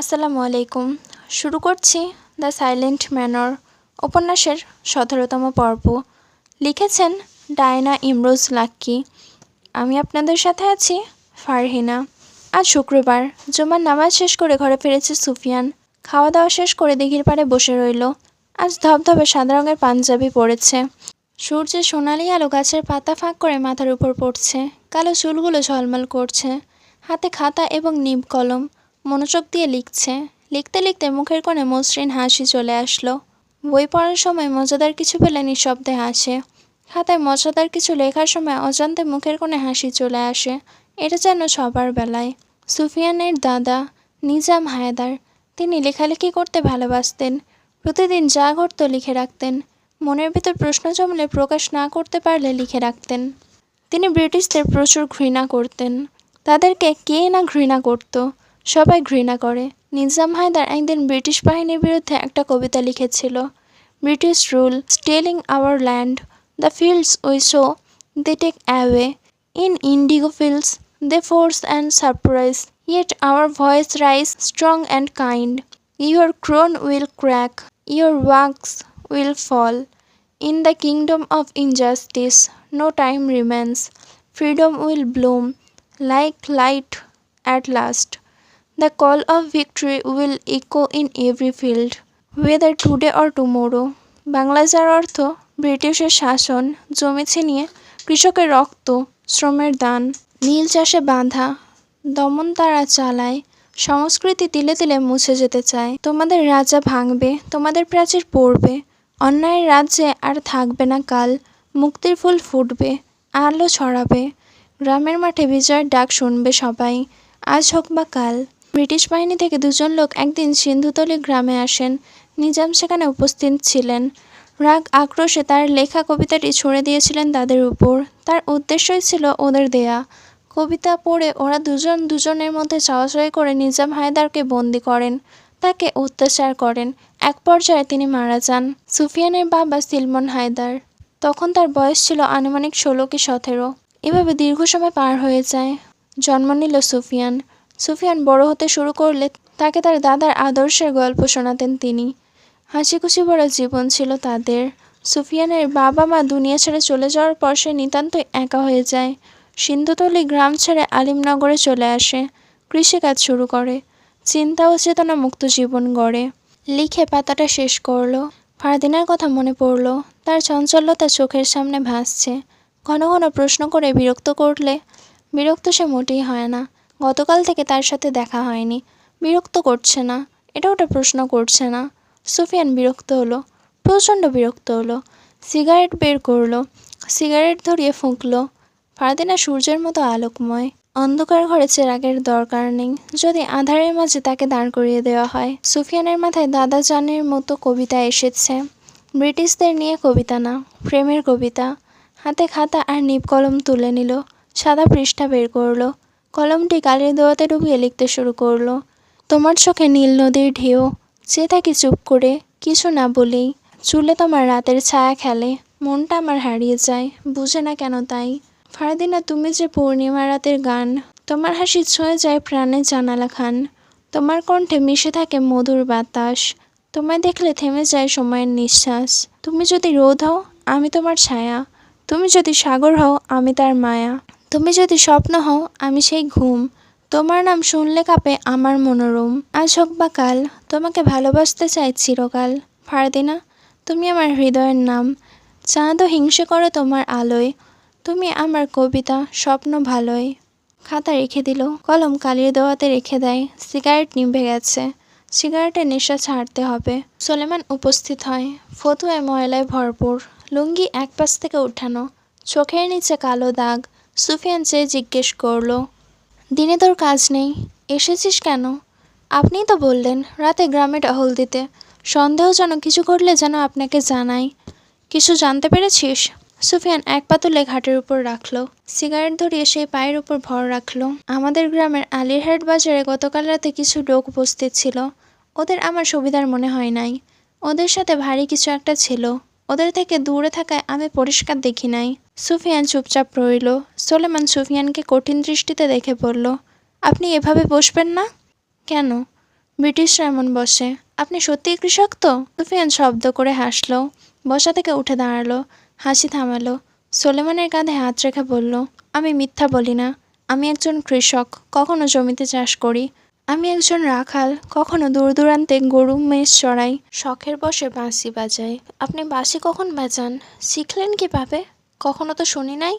আসসালামু আলাইকুম। শুরু করছি দ্য সাইলেন্ট ম্যানর উপন্যাসের সতেরোতম পর্ব। লিখেছেন ডায়না ইমরোজ লাক্কি। আমি আপনাদের সাথে আছি ফারহিনা। আজ শুক্রবার, জুমার নামাজ শেষ করে ঘরে ফিরেছে সুফিয়ান। খাওয়া দাওয়া শেষ করে দিঘির পাড়ে বসে রইল। আজ ধবধবে সাদা রঙের পাঞ্জাবি পরেছে। সূর্যের সোনালি আলো গাছের পাতা ফাঁক করে মাথার উপর পড়ছে। কালো চুলগুলো ঝলমল করছে। হাতে খাতা এবং নিব কলম। মনোযোগ দিয়ে লিখছে। লিখতে লিখতে মুখের কোণে মসৃণ হাসি চলে আসলো। বই পড়ার সময় মজাদার কিছু পেলে নিঃশব্দে হাসে। খাতায় মজাদার কিছু লেখার সময় অজান্তে মুখের কোণে হাসি চলে আসে। এটা যেন সবার বেলায়। সুফিয়ানের দাদা নিজাম হায়দার, তিনি লেখালেখি করতে ভালোবাসতেন। প্রতিদিন যা ঘটত লিখে রাখতেন। মনের ভিতর প্রশ্ন জমলে প্রকাশ না করতে পারলে লিখে রাখতেন। তিনি ব্রিটিশদের প্রচুর ঘৃণা করতেন। তাদেরকে কে না ঘৃণা করত? সবাই ঘৃণা করে নিজাম হায়দার একদিন ব্রিটিশ বাহিনীর বিরুদ্ধে একটা কবিতা লিখেছিল British rule stealing our land the fields we sow they take away in indigo fields they force and surprise yet our voice rise strong and kind your crown will crack your wax will fall in the kingdom of injustice no time remains. Freedom will bloom like light at last. The call of victory will echo in every field, whether today or tomorrow. Bangla যার অর্থ ব্রিটিশের শাসন জমি ছিনিয়ে কৃষকের রক্ত শ্রমের দান। নীল চাষে বাঁধা দমন তারা চালায় সংস্কৃতি তিলে তিলে মুছে যেতে চায়। তোমাদের রাজা ভাঙবে তোমাদের প্রাচীর পড়বে অন্যায়ের রাজ্যে আর থাকবে না কাল মুক্তির ফুল ফুটবে আলো ছড়াবে। গ্রামের মাঠে বিজয়ের ডাক শুনবে সবাই আজ হোক বা কাল। ব্রিটিশ বাহিনী থেকে দুজন লোক একদিন সিন্ধুতলি গ্রামে আসেন। নিজাম সেখানে উপস্থিত ছিলেন। রাগ আক্রোশে তার লেখা কবিতাটি ছুঁড়ে দিয়েছিলেন তাদের উপর। তার উদ্দেশ্যই ছিল ওদের দেয়া। কবিতা পড়ে ওরা দুজন দুজনের মধ্যে চাওয়াচাই করে নিজাম হায়দারকে বন্দি করেন, তাকে অত্যাচার করেন। এক পর্যায়ে তিনি মারা যান, সুফিয়ানের বাবা সিলমন হায়দার। তখন তার বয়স ছিল আনুমানিক ষোলো কি সতেরো। এভাবে দীর্ঘ সময় পার হয়ে যায়। জন্ম নিল সুফিয়ান। সুফিয়ান বড় হতে শুরু করলে তাকে তার দাদার আদর্শের গল্প শোনাতেন তিনি। হাসি খুশি ভরা জীবন ছিল তাদের। সুফিয়ানের বাবা মা দুনিয়া ছেড়ে চলে যাওয়ার পর সে নিতান্তই একা হয়ে যায়। সিন্ধুতলি গ্রাম ছেড়ে আলিমনগরে চলে আসে। কৃষিকাজ শুরু করে। চিন্তা ও চেতনা মুক্ত জীবন গড়ে। লিখে পাতাটা শেষ করল। ফারদিনার কথা মনে পড়ল। তার চঞ্চলতা চোখের সামনে ভাসছে। ঘন ঘন প্রশ্ন করে বিরক্ত করলে, বিরক্ত সে মোটেই হয় না। গতকাল থেকে তার সাথে দেখা হয়নি। বিরক্ত করছে না। এটা ওটা প্রশ্ন করছে না। সুফিয়ান বিরক্ত হলো। প্রচণ্ড বিরক্ত হলো। সিগারেট বের করল। সিগারেট ধরিয়ে ফুঁকলো। ফারদিনা সূর্যের মতো আলোকময়। অন্ধকার ঘরে চেরাগের দরকার নেই। যদি আধারের মাঝে তাকে দাঁড় করিয়ে দেওয়া হয়। সুফিয়ানের মাথায় দাদা জানের মতো কবিতা এসেছে। ব্রিটিশদের নিয়ে কবিতা না, প্রেমের কবিতা। হাতে খাতা আর নিপ কলম তুলে নিল। সাদা পৃষ্ঠা বের করল। কলমটি কালির দোয়াতে ডুবিয়ে লিখতে শুরু করল। তোমার চোখে নীল নদীর ঢেউ চেয়ে থাকি চুপ করে কিছু না বলেই চুলে তোমার রাতের ছায়া খেলে, মনটা আমার হারিয়ে যায়, বুঝে না কেন তাই। ফারদিনা, তুমি যে পূর্ণিমা রাতের গান, তোমার হাসি ছুঁয়ে যায় প্রাণে জানালা খান। তোমার কণ্ঠে মিশে থাকে মধুর বাতাস, তোমায় দেখলে থেমে যায় সময়ের নিঃশ্বাস। তুমি যদি রোদ হও, আমি তোমার ছায়া। তুমি যদি সাগর হও, আমি তার মায়া। তুমি যদি স্বপ্ন হও, আমি সেই ঘুম। তোমার নাম শুনলে কাঁপে আমার মনোরম। আজ হোক বা কাল, তোমাকে ভালোবাসতে চাই চিরকাল। ফারদিনা, তুমি আমার হৃদয়ের নাম। চাঁদও হিংসে করো তোমার আলোয়। তুমি আমার কবিতা, স্বপ্ন ভালোয়। খাতা রেখে দিল, কলম কালির দেওয়াতে রেখে দেয়। সিগারেট নিভে গেছে। সিগারেটের নেশা ছাড়তে হবে। সোলেমান উপস্থিত হয়। ফতুয়ায় ময়লায় ভরপুর। লুঙ্গি এক পাশ থেকে উঠানো। চোখের নিচে কালো দাগ। সুফিয়ান চেয়ে জিজ্ঞেস করল, দিনে তোর কাজ নেই, এসেছিস কেন? আপনিই তো বললেন, রাতে গ্রামে টহল দিতে। সন্দেহজনক কিছু ঘটলে যেন আপনাকে জানাই। কিছু জানতে পেরেছিস? সুফিয়ান এক পা তুলে ঘাটের উপর রাখল, সিগারেট ধরিয়ে সেই পায়ের উপর ভর রাখল। আমাদের গ্রামের আলিরহাট বাজারে গতকাল রাতে কিছু লোক উপস্থিত ছিল। ওদের আমার সুবিধার মনে হয় নাই। ওদের সাথে ভারী কিছু একটা ছিল। ওদের থেকে দূরে থাকায় আমি পরিষ্কার দেখি নাই। সুফিয়ান চুপচাপ রইল। সোলেমান সুফিয়ানকে কঠিন দৃষ্টিতে দেখে বলল, আপনি এভাবে বসবেন না? কেন? ব্রিটিশরা এমন বসে। আপনি সত্যিই কৃষক তো? সুফিয়ান শব্দ করে হাসলো। বসা থেকে উঠে দাঁড়াল। হাসি থামালো। সোলেমানের কাঁধে হাত রেখে বলল, আমি মিথ্যা বলি না। আমি একজন কৃষক। কখনো জমিতে চাষ করি। আমি একজন রাখাল, কখনো দূর দূরান্তে গরু, মেষ, চড়াই, শখের বসে বাঁশি বাজাই। আপনি বাঁশি কখন বাজান? শিখলেন কীভাবে? কখনো তো শুনি নাই?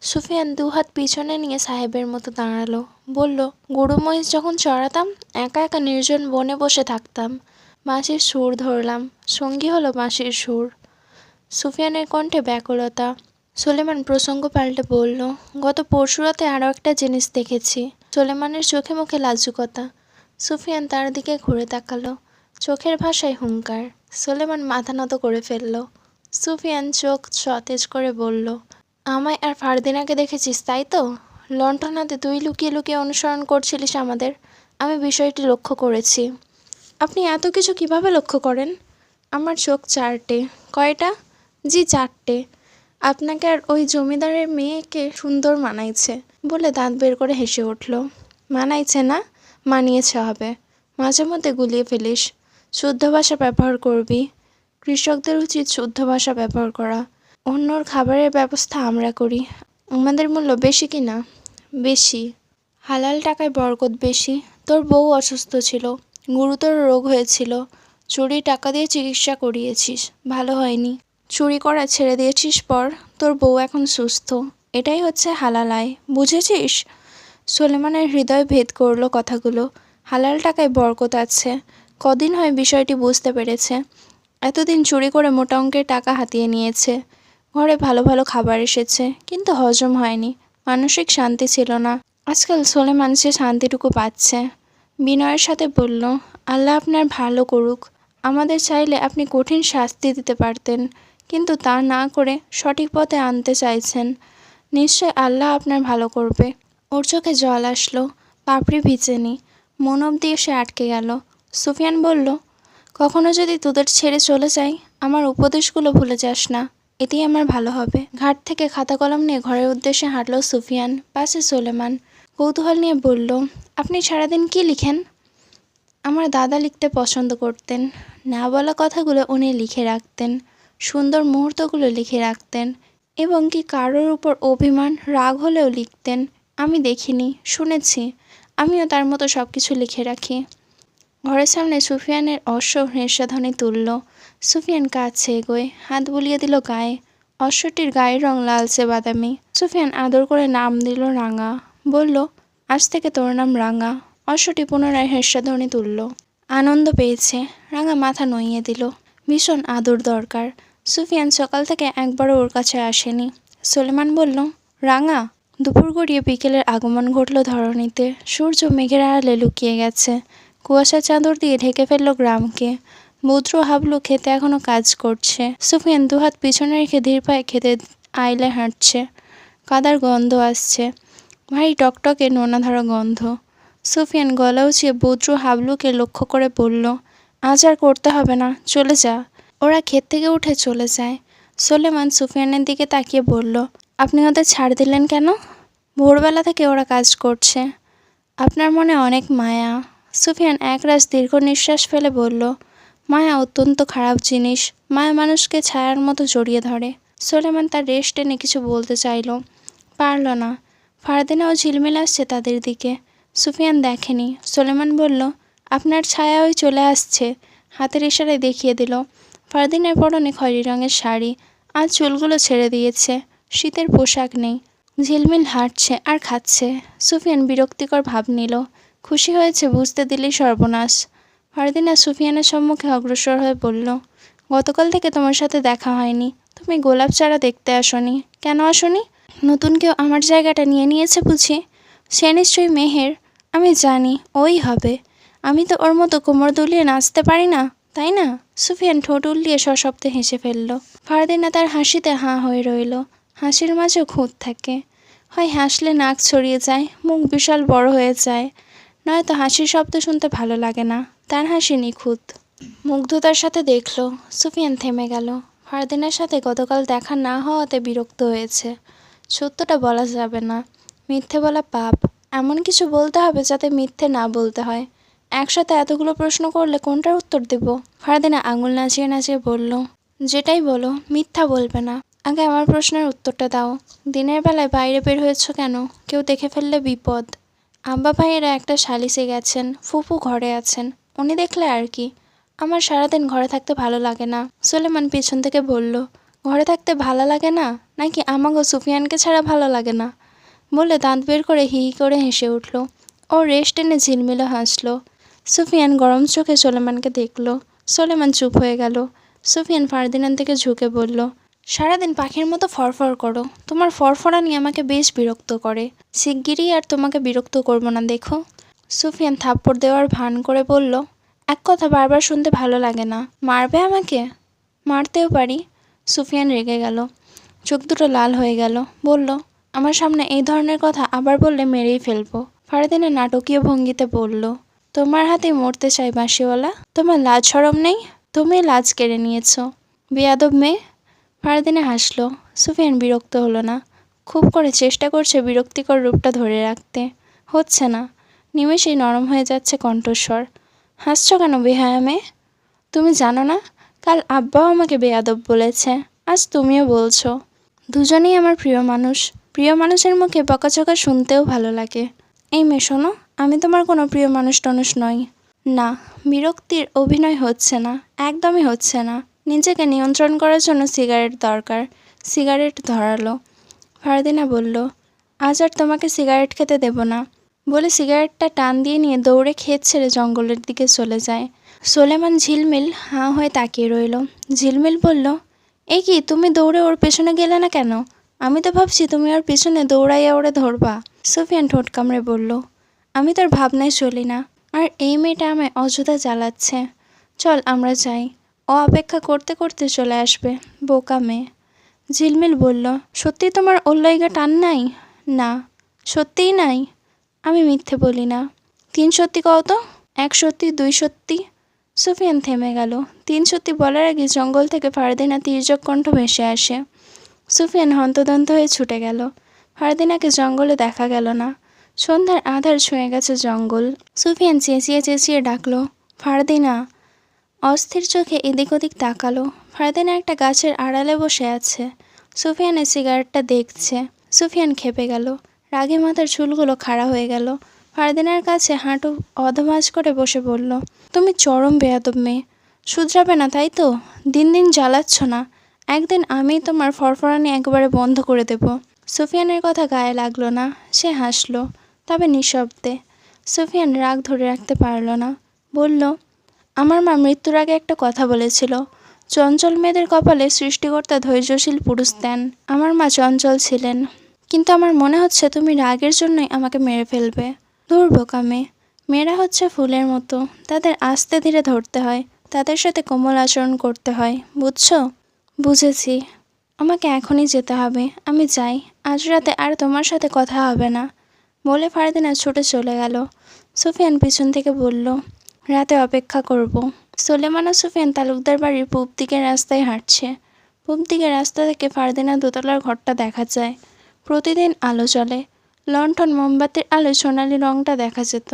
সুফিয়ান দুহাত পিছনে নিয়ে সাহেবের মতো দাঁড়াল। বলল, গরু, মহিষ যখন চড়াতাম, একা একা নির্জন বনে বসে থাকতাম। বাঁশির সুর ধরলাম, সঙ্গী হলো বাঁশির সুর। সুফিয়ানের কণ্ঠে ব্যাকুলতা। সুলেমান প্রসঙ্গ পাল্টে বলল, গত পরশু রাতে আরও একটা জিনিস দেখেছি। সোলেমানের চোখে মুখে লাজুকতা। সুফিয়ান তার দিকে ঘুরে তাকালো। চোখের ভাষায় হুঙ্কার। সোলেমান মাথা নত করে ফেলল। সুফিয়ান চোখ সতেজ করে বলল, আমায় আর ফারদিনাকে দেখেছিস তাই তো? লন্ঠনাতে তুই লুকিয়ে লুকিয়ে অনুসরণ করছিলিস আমাদের। আমি বিষয়টি লক্ষ্য করেছি। আপনি এত কিছু কীভাবে লক্ষ্য করেন? আমার চোখ চারটে। কয়টা? জি, চারটে। আপনাকে আর ওই জমিদারের মেয়েকে সুন্দর মানাইছে বলে দাঁত বের করে হেসে উঠল। মানাইছে না, মানিয়েছে হবে। মাঝে মধ্যে গুলিয়ে ফেলিস। শুদ্ধ ভাষা ব্যবহার করবি। কৃষকদের উচিত শুদ্ধ ভাষা ব্যবহার করা। অন্যর খাবারের ব্যবস্থা আমরা করি। আমাদের মূল্য বেশি কি না? বেশি। হালাল টাকায় বরকত বেশি। তোর বউ অসুস্থ ছিল। গুরুতর রোগ হয়েছিল। চুরি টাকা দিয়ে চিকিৎসা করিয়েছিস। ভালো হয়নি। চুরি করা ছেড়ে দিয়েছিস পর, তোর বউ এখন সুস্থ। এটাই হচ্ছে হালাল আয়, বুঝেছিস? সোলেমানের হৃদয় ভেদ করল কথাগুলো। হালাল টাকায় বরকত আছে। কদিন হয় বিষয়টি বুঝতে পেরেছে। এতদিন চুরি করে মোটা অঙ্কের টাকা হাতিয়ে নিয়েছে। ঘরে ভালো ভালো খাবার এসেছে, কিন্তু হজম হয়নি। মানসিক শান্তি ছিল না। আজকাল সোলেমান সে শান্তিটুকু পাচ্ছে। বিনয়ের সাথে বলল, আল্লাহ আপনার ভালো করুক। আমাদের চাইলে আপনি কঠিন শাস্তি দিতে পারতেন। কিন্তু তা না করে সঠিক পথে আনতে চাইছেন। নিশ্চয় আল্লাহ আপনার ভালো করবে। ওর চোখে জল আসলো, পাপড়ি ভিজেনি, মন অবধি এসে আটকে গেল। সুফিয়ান বলল, কখনো যদি তোদের ছেড়ে চলে যাই, আমার উপদেশগুলো ভুলে যাস না। এতেই আমার ভালো হবে। ঘাট থেকে খাতা কলম নিয়ে ঘরের উদ্দেশ্যে হাঁটলো সুফিয়ান, পাশে সোলেমান। কৌতূহল নিয়ে বলল, আপনি সারাদিন কি লিখেন? আমার দাদা লিখতে পছন্দ করতেন। না বলা কথাগুলো উনি লিখে রাখতেন। সুন্দর মুহূর্তগুলো লিখে রাখতেন এবং কি কারোর উপর অভিমান, রাগ হলেও লিখতেন। আমি দেখিনি, শুনেছি। আমিও তার মতো সব কিছু লিখে রাখি। ঘরের সামনে সুফিয়ানের অশ্ব হ্রেষাধ্বনি তুলল সুফিয়ান কাছে এগোয়, হাত বুলিয়ে দিল গায়ে। অশ্বটির গায়ের রং লালচে বাদামি। সুফিয়ান আদর করে নাম দিল রাঙা। বলল, আজ থেকে তোর নাম রাঙা। অশ্বটি পুনরায় হেস্যাধ্বনি তুলল আনন্দ পেয়েছে। রাঙা মাথা নইয়ে দিল। ভীষণ আদর দরকার। সুফিয়ান সকাল থেকে একবারও ওর কাছে আসেনি। সোলেমান বলল, রাঙা, দুপুর গড়িয়ে বিকেলের আগমন ঘটল ধরণীতে। সূর্য মেঘের আড়ালে লুকিয়ে গেছে। কুয়াশার চাদর দিয়ে ঢেকে ফেলল গ্রামকে। মুদ্র হাবলু খেতে এখনও কাজ করছে। সুফিয়ান দুহাত পিছনে রেখে ধীর পায়ে খেতে আইলে হাঁটছে। কাদার গন্ধ আসছে। ভারী টকটকে নোনা ধরা গন্ধ। সুফিয়ান গলা উঁচিয়ে বুদ্রু হাবলুকে লক্ষ্য করে বলল, আজ আর করতে হবে না, চলে যা। ওরা ক্ষেত থেকে উঠে চলে যায়। সোলেমান সুফিয়ানের দিকে তাকিয়ে বলল, আপনি ওদের ছাড় দিলেন কেন? ভোরবেলা থেকে ওরা কাজ করছে। আপনার মনে অনেক মায়া। সুফিয়ান একরাশ দীর্ঘ নিঃশ্বাস ফেলে বলল, মায়া অত্যন্ত খারাপ জিনিস। মায়া মানুষকে ছায়ার মতো জড়িয়ে ধরে। সোলেমান তার রেস্ট টেনে কিছু বলতে চাইল। পারল না। ফারদিনাও ঝিলমিল আসছে তাদের দিকে। সুফিয়ান দেখেনি। সোলেমান বলল, আপনার ছায়া ওই চলে আসছে। হাতের ইশারায় দেখিয়ে দিল ফারদিনের পরনে খয়েরি রঙের শাড়ি আর চুলগুলো ছেড়ে দিয়েছে, শীতের পোশাক নেই। ঝিলমিল হাঁটছে আর খাচ্ছে। সুফিয়ান বিরক্তিকর ভাব নিল। খুশি হয়েছে বুঝতে দিলেই সর্বনাশ। ফারদিনা সুফিয়ানের সম্মুখে অগ্রসর হয়ে বলল, গতকাল থেকে তোমার সাথে দেখা হয়নি। তুমি গোলাপ চারা দেখতে আসনি। কেন আসনি? নতুন কেউ আমার জায়গাটা নিয়ে নিয়েছে বুঝি? সে নিশ্চয়ই মেহের। আমি জানি, ওই হবে। আমি তো ওর মতো কোমর দুলিয়ে নাচতে পারি না। তাই না? সুফিয়ান ঠোঁট উল্লিয়ে সশব্দে হেসে ফেলল। ফারদিনা তার হাসিতে হাঁ হয়ে রইল। হাসির মাঝেও খুঁত থাকে। হয় হাসলে নাক ছড়িয়ে যায়, মুখ বিশাল বড় হয়ে যায়। নয়তো হাসির শব্দ শুনতে ভালো লাগে না। তার হাসি নিখুঁত। মুগ্ধতার সাথে দেখল, সুফিয়ান থেমে গেল। ফারদিনার সাথে গতকাল দেখা না হওয়াতে বিরক্ত হয়েছে। সত্যটা বলা যাবে না। মিথ্যে বলা পাপ। এমন কিছু বলতে হবে যাতে মিথ্যে না বলতে হয়। একসাথে এতগুলো প্রশ্ন করলে কোনটার উত্তর দেব? ফারদিনা আঙুল নাচিয়ে নাচিয়ে বলল, যেটাই বলো, মিথ্যা বলবে না। আগে আমার প্রশ্নের উত্তরটা দাও। দিনের বেলায় বাইরে বের হয়েছ কেন? কেউ দেখে ফেললে বিপদ। আব্বা ভাইয়েরা একটা সালিসে গেছেন ফুপু ঘরে আছেন। উনি দেখলে আর কি? আমার সারাদিন ঘরে থাকতে ভালো লাগে না। সুলেমান পিছন থেকে বলল, ঘরে থাকতে ভালো লাগে না? নাকি আমাগো সুফিয়ানকে ছাড়া ভালো লাগে না? বলে দাঁত বের করে হি করে হেসে উঠল। ও রেস্ট এনে ঝিলমিলে হাসলো। সুফিয়ান গরম চোখে সোলেমানকে দেখল। সোলেমান চুপ হয়ে গেল। সুফিয়ান ফারদিনান থেকে ঝুঁকে বলল, সারাদিন পাখির মতো ফরফর করো। তোমার ফরফরানি আমাকে বেশ বিরক্ত করে। শিগগিরই আর তোমাকে বিরক্ত করব না, দেখো। সুফিয়ান থাপ্পড় দেওয়ার ভান করে বলল, এক কথা বারবার শুনতে ভালো লাগে না। মারবে আমাকে? মারতেও পারি। সুফিয়ান রেগে গেল। চোখ দুটো লাল হয়ে গেল। বলল, আমার সামনে এই ধরনের কথা আবার বললে মেরেই ফেলব। ফারদিনা নাটকীয় ভঙ্গিতে বলল তোমার হাতে মরতে চাই বাঁশিওয়ালা। তোমার লাজ সরম নেই? তুমি লাজ কেড়ে নিয়েছো। বেয়াদব মেয়ে। ফারদিনা হাসলো। সুফিয়ান বিরক্ত হলো না। খুব করে চেষ্টা করছে বিরক্তিকর রূপটা ধরে রাখতে। হচ্ছে না। নিমেষেই নরম হয়ে যাচ্ছে কণ্ঠস্বর। হাসছো কেন বেহায়া মেয়ে? তুমি জানো না? কাল আব্বাও আমাকে বেয়াদব বলেছে। আজ তুমিও বলছো। দুজনেই আমার প্রিয় মানুষ। প্রিয় মানুষের মুখে বকাঝকা শুনতেও ভালো লাগে। এই মেয়ে শোনো। আমি তোমার কোনো প্রিয় মানুষ টনুষ নই। না, বিরক্তির অভিনয় হচ্ছে না, একদমই হচ্ছে না। নিজেকে নিয়ন্ত্রণ করার জন্য সিগারেট দরকার, সিগারেট ধরালো। ফারদিনা বলল, আজ আর তোমাকে সিগারেট খেতে দেব না। বলে সিগারেটটা টান দিয়ে নিয়ে দৌড়ে ক্ষেত ছেড়ে জঙ্গলের দিকে চলে যায়। সোলেমান ঝিলমিল হাঁ হয়ে তাকিয়ে রইল। ঝিলমিল বলল, এ কি, তুমি দৌড়ে ওর পেছনে গেলে না কেন? আমি তো ভাবছি তুমি ওর পিছনে দৌড়াইয়া ওরে ধরবা। সুফিয়ান ঠোঁট কামড়ে বলল আমি তোর ভাবনায় চলি না। আর এই মেয়েটা আমায় অযথা জ্বালাচ্ছে। চল, আমরা যাই। ও অপেক্ষা করতে করতে চলে আসবে। বোকা মেয়ে। ঝিলমিল বলল, সত্যি তোমার ওর লাইগা টান নাই? না। সত্যিই নাই? আমি মিথ্যে বলি না। তিন সত্যি কও তো? এক সত্যি, দুই সত্যি? সুফিয়ান থেমে গেল। তিন সত্যি বলার আগে জঙ্গল থেকে ফারদিনা তির্যক কণ্ঠ ভেসে আসে। সুফিয়ান হন্তদন্ত হয়ে ছুটে গেল। ফারদিনাকে জঙ্গলে দেখা গেল না। সন্ধ্যার আধার ছুঁয়ে গেছে জঙ্গল। সুফিয়ান চেঁচিয়ে চেঁচিয়ে ডাকলো, ফারদিনা। অস্থির চোখে এদিক ওদিক তাকালো। ফারদিনা একটা গাছের আড়ালে বসে আছে। সুফিয়ানের সিগারেটটা দেখছে। সুফিয়ান খেপে গেল। রাগে মাথার চুলগুলো খাড়া হয়ে গেল। ফারদিনার কাছে হাঁটু অধমাজ করে বসে বলল, তুমি চরম বেয়াদব মেয়ে। শুধরাবে না, তাই তো? দিন দিন জ্বালাচ্ছ না। একদিন আমি তোমার ফরফরানি একবারে বন্ধ করে দেব। সুফিয়ানের কথা গায়ে লাগল না। সে হাসলো তবে নিঃশব্দে। সুফিয়ান রাগ ধরে রাখতে পারল না। বলল, আমার মা মৃত্যুর আগে একটা কথা বলেছিল। চঞ্চল মেয়েদের কপালে সৃষ্টিকর্তা ধৈর্যশীল পুরুষ দেন। আমার মা চঞ্চল ছিলেন। কিন্তু আমার মনে হচ্ছে তুমি রাগের জন্যই আমাকে মেরে ফেলবে। দূর মেয়ে। মেয়েরা হচ্ছে ফুলের মতো। তাদের আস্তে ধীরে ধরতে হয়। তাদের সাথে কোমল আচরণ করতে হয়। বুঝছ? বুঝেছি। আমাকে এখনই যেতে হবে। আমি যাই। আজ রাতে আর তোমার সাথে কথা হবে না। বলে ফারদিনা ছুটে চলে গেল। সুফিয়ান পিছন থেকে বলল, রাতে অপেক্ষা করব। সোলেমান ও সুফিয়ান তালুকদার বাড়ির পূব দিকের রাস্তায় হাঁটছে। পূব দিকের রাস্তা থেকে ফারদিনা দোতলার ঘরটা দেখা যায়। প্রতিদিন আলো জ্বলে। লণ্ঠন, মোমবাতির আলো, সোনালি রংটা দেখা যেত।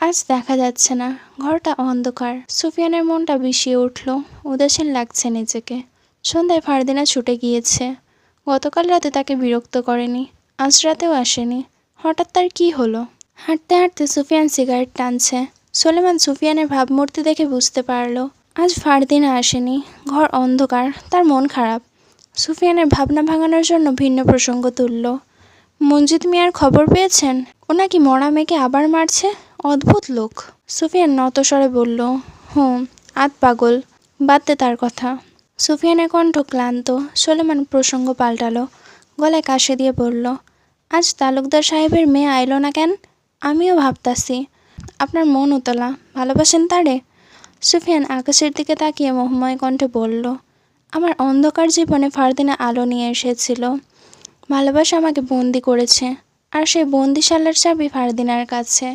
আজ দেখা যাচ্ছে না। ঘরটা অন্ধকার। সুফিয়ানের মনটা বিষিয়ে উঠল। উদাসীন লাগছে নিজেকে। সন্ধ্যায় ফারদিনা ছুটে গিয়েছে। গতকাল রাতে তাকে বিরক্ত করেনি। আজ রাতেও আসেনি। হঠাৎ তার কি হলো? হাঁটতে হাঁটতে সুফিয়ান সিগারেট টানছে। সোলেমান সুফিয়ানের ভাবমূর্তি দেখে বুঝতে পারল, আজ ফারদিনা আসেনি, ঘর অন্ধকার, তার মন খারাপ। সুফিয়ানের ভাবনা ভাঙানোর জন্য ভিন্ন প্রসঙ্গ তুলল। মঞ্জিত মিয়ার খবর পেয়েছেন? ও নাকি মরা মেয়েকে আবার মারছে? অদ্ভুত লোক। সুফিয়ান নতস্বরে বলল, হুম, আত পাগল বাদ দে তার কথা। সুফিয়ানের কণ্ঠ ক্লান্ত, সোলেমান প্রসঙ্গ পাল্টালো, গলায় কাশে দিয়ে বলল আজ তালুকদার সাহেবের মেয়ে আইলো না কেন? আমিও ভাবতাছি, আপনার মন উতলা, ভালোবাসেন তারে? সুফিয়ান আকাশের দিকে তাকিয়ে মোহময় কণ্ঠে বলল, আমার অন্ধকার জীবনে ফারদিনা আলো নিয়ে এসেছিল। ভালোবাসা আমাকে বন্দি করেছে, আর সেই বন্দিশালার চাবি ফারদিনার কাছে।